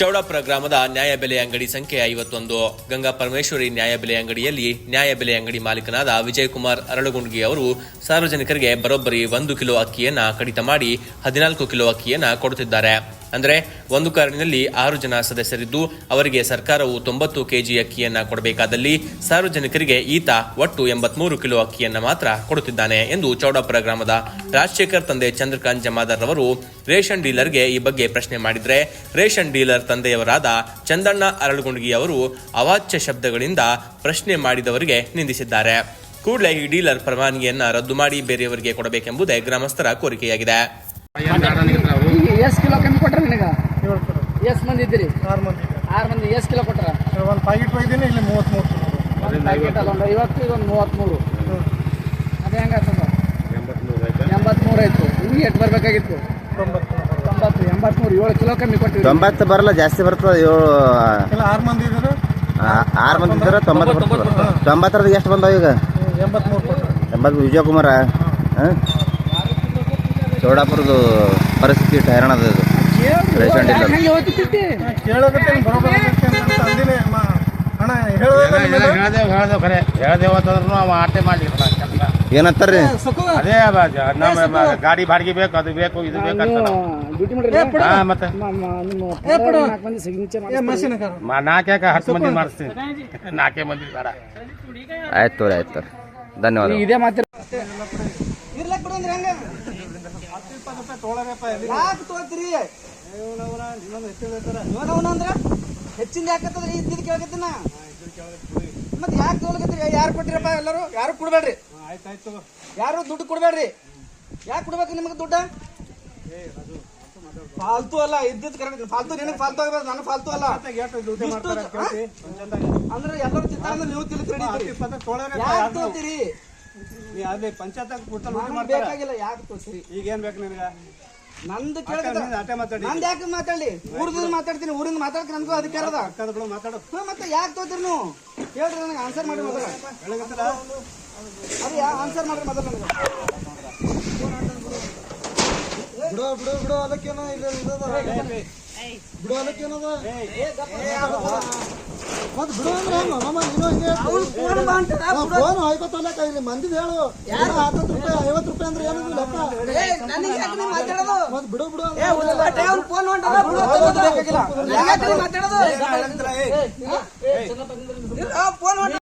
ಚೌಡಾಪುರ ಗ್ರಾಮದ ನ್ಯಾಯಬೆಲೆ ಅಂಗಡಿ ಸಂಖ್ಯೆ ಐವತ್ತೊಂದು. ಗಂಗಾ ಪರಮೇಶ್ವರಿ ನ್ಯಾಯಬೆಲೆ ಅಂಗಡಿಯಲ್ಲಿ ನ್ಯಾಯಬೆಲೆ ಅಂಗಡಿ ಮಾಲೀಕನಾದ ವಿಜಯಕುಮಾರ್ ಅರಳಗುಂಡ್ಗಿ ಅವರು ಸಾರ್ವಜನಿಕರಿಗೆ ಬರೋಬ್ಬರಿ ಒಂದು ಕಿಲೋ ಅಕ್ಕಿಯನ್ನ ಕಡಿತ ಮಾಡಿ ಹದಿನಾಲ್ಕು ಕಿಲೋ ಅಕ್ಕಿಯನ್ನ ಕೊಡುತ್ತಿದ್ದಾರೆ. ಅಂದ್ರೆ ಒಂದು ಕಾರಿನಲ್ಲಿ ಆರು ಜನ ಸದಸ್ಯರಿದ್ದು ಅವರಿಗೆ ಸರ್ಕಾರವು ತೊಂಬತ್ತು ಕೆಜಿ ಅಕ್ಕಿಯನ್ನು ಕೊಡಬೇಕಾದಲ್ಲಿ ಸಾರ್ವಜನಿಕರಿಗೆ ಈತ ಒಟ್ಟು ಎಂಬತ್ಮೂರು ಕಿಲೋ ಅಕ್ಕಿಯನ್ನು ಮಾತ್ರ ಕೊಡುತ್ತಿದ್ದಾನೆ ಎಂದು ಚೌಡಾಪುರ ಗ್ರಾಮದ ರಾಜಶೇಖರ್ ತಂದೆ ಚಂದ್ರಕಾಂತ್ ಜಮಾದಾರ್ ಅವರು ರೇಷನ್ ಡೀಲರ್ಗೆ ಈ ಬಗ್ಗೆ ಪ್ರಶ್ನೆ ಮಾಡಿದರೆ, ರೇಷನ್ ಡೀಲರ್ ತಂದೆಯವರಾದ ಚಂದಣ್ಣ ಅರಳುಗುಂಡಗಿ ಅವರು ಅವಾಚ್ಯ ಶಬ್ದಗಳಿಂದ ಪ್ರಶ್ನೆ ಮಾಡಿದವರಿಗೆ ನಿಂದಿಸಿದ್ದಾರೆ. ಕೂಡಲೇ ಈ ಡೀಲರ್ ಪರವಾನಗಿಯನ್ನು ರದ್ದು ಮಾಡಿ ಬೇರೆಯವರಿಗೆ ಕೊಡಬೇಕೆಂಬುದೇ ಗ್ರಾಮಸ್ಥರ ಕೋರಿಕೆಯಾಗಿದೆ. ಎಷ್ಟು ಕಿಲೋ ಕಮ್ಮಿ ಕೊಟ್ರ ನಿನಗ? ಎಷ್ಟು ಮಂದಿ ಇದ್ದೀರಿ? ಆರು ಮಂದಿ ಆರು ಮಂದಿ ಎಷ್ಟು ಕಿಲೋ ಕೊಟ್ರ? ಒಂದು ಪ್ಯಾಕೆಟ್ ಒಯ್ದೀನಿ ಇಲ್ಲಿ ಮೂವತ್ತ್ಮೂರು ಕಿಲೋ ಒಂದು ಪ್ಯಾಕೆಟ್ ಅಲ್ಲ ಒಂದು ಐವತ್ತು ಇದೊಂದು ಮೂವತ್ತ್ಮೂರು ಅದು ಹೆಂಗಾಗ್ತದ ಎಂಬತ್ಮೂರು ಆಯಿತು? ಇಲ್ಲಿ ಎಷ್ಟು ಬರಬೇಕಾಗಿತ್ತು? ತೊಂಬತ್ತು ಎಂಬತ್ಮೂರು ಏಳು ಕಿಲೋ ಕಮ್ಮಿ ಕೊಟ್ಟಿವಿ ತೊಂಬತ್ತು ಬರಲ್ಲ ಜಾಸ್ತಿ ಬರ್ತದೆ ಏಳು ಇಲ್ಲ ಆರು ಮಂದಿ ಇದ್ದಾರೆ? ಆರು ಮಂದಿ ಇದ್ರೆ ತೊಂಬತ್ತು ಬರ್ತದೆ? ತೊಂಬತ್ತರದ್ದು ಎಷ್ಟು ಬಂದಾವ ಈಗ? ಎಂಬತ್ಮೂರು ಕೊಟ್ಟರು ಎಂಬತ್ತು ವಿಜಯಕುಮಾರ ಹಾಂ ಚೌಡಾಪುರದು ಪರಿಸ್ಥಿತಿ ಅದ ಇದು. ಪೇಷಂಟ್ ಇಲ್ಲ. ಹೆಂಗೆ ಹೋಗ್ತಿರ್ತಿ ಅಂತ ಅಂದಿನಿ ಅಣ್ಣ ಹೇಳೋದ ಹೇಳ್ದೇವ್ ಹೇಳ್ದೇವ್ ಖರೆ. ಹೇಳ್ದೇವ್ ಅಂತಂದ್ರೂ ಅವ ಆಟೆ ಮಾಡ್ಲಿಲ್ಲ ಚಂದ ಏನಂತಾರ್ರಿ? ಅದೇ ನಮ್ಮ ಗಾಡಿ ಬಾಡಿಗೆ ಬೇಕು ಅದು ಬೇಕು ಇದು ಬೇಕು ಮತ್ತೆ? ಹತ್ತು ಮಂದಿ ಮಾಡಿಸ್ತೀನಿ. ನಾಲ್ಕೇ ಮಂದಿ ಬೇಡ. ಆಯ್ತು ತೋರಿ ಆಯ್ತು ತೋರಿ. ಧನ್ಯವಾದ ಇದೇ ಮಾತಿರ. ಯಾಕೆ ತೋತ್ರಿ? ಅಂದ್ರೆ? ಹೆಚ್ಚಿಂದ ಯಾಕತ್ತದ್ರಿ? ಇದ್ದಿದ್ದು ಕೇಳಕತ್ತಿನ? ಮತ್ತೆ ಯಾಕೆ ತೋಲಕತ್ರಿ ಯಾರು ಕೊಟ್ಟಿರಪ್ಪ ಎಲ್ಲರೂ? ಯಾರು ಕೊಡ್ಬೇಡ್ರಿ? ಯಾರು ದುಡ್ಡು ಕೊಡ್ಬೇಡ್ರಿ? ಯಾಕೆ ಕೊಡ್ಬೇಕು ನಿಮಗೆ ದುಡ್ಡ? ಫಾಲ್ತು ಅಲ್ಲ ಇದ್ದಿದ್ದು ಕರೆಕ್ಟ್ ಫಾಲ್ತು, ನಿನಗೆ ಫಾಲ್ತು ಆಗಬೇಕು ನಾನು ಫಾಲ್ತು ಅಲ್ಲ. ಅಂದ್ರೆ ಎಲ್ಲರೂ ಚಿತ್ತಾರ ನೀವು ತಿಳ್ಕ ಯಾಕೆ ತೋತೀರಿ ನನಗ್ ಬೇಕಾಗಿಲ್ಲ ಯಾಕೆ ತೋರಿಸ್ರಿ ಈಗ ಏನ್ ಬೇಕು ನಿನಗ? ನಂದು ಕೇಳಿದ್ರೆ ನಂದು ಯಾಕೆ ಮಾತಾಡ್ಲಿ? ಊರ್ದಿಂದ ಮಾತಾಡ್ತೀನಿ ಊರಿಂದ ಮಾತಾಡಕ್ಕೆ ನನಗೂ ಅಧಿಕಾರ ಅದ ಮಾತಾಡು. ಹಾ, ಮತ್ತೆ ಯಾಕೆ ತೋತಿರಿ ನೀವು? ಹೇಳ್ರಿ ನನಗೆ ಆನ್ಸರ್ ಮಾಡಿ ಮೊದಲ. ಅದು ಯಾ ಆನ್ಸರ್ ಮಾಡ್ರಿ ಮೊದಲು ನನಗೆ. ಬಿಡು ಬಿಡು ಬಿಡು ಅದಕ್ಕೇನೋ ಇಲ್ಲ ಬಿಡು ಅದಕ್ಕೇನದ ಮತ್ ಬಿಡು ಅಂದ್ರೆ ಹೆಂಗ ಮಾಮ ನೀನು ಹಿಂಗೆ ಫೋನ್ ಹೋಯ್ಕೊತಲ್ಲ ಕೈಲಿ ಮಂದಿದ್ ಹೇಳು ಹತ್ತತ್ತು ರೂಪಾಯಿ ಐವತ್ತು ರೂಪಾಯಿ ಅಂದ್ರೆ ಏನದು ಲೆಕ್ಕ ಏ, ನನಗೆ ಯಾಕೆ ನೀವು ಮಾತಾಡೋದು ಮತ್ ಬಿಡು ಬಿಡು ಫೋನ್ ಹೊಂಟದ, ಫೋನ್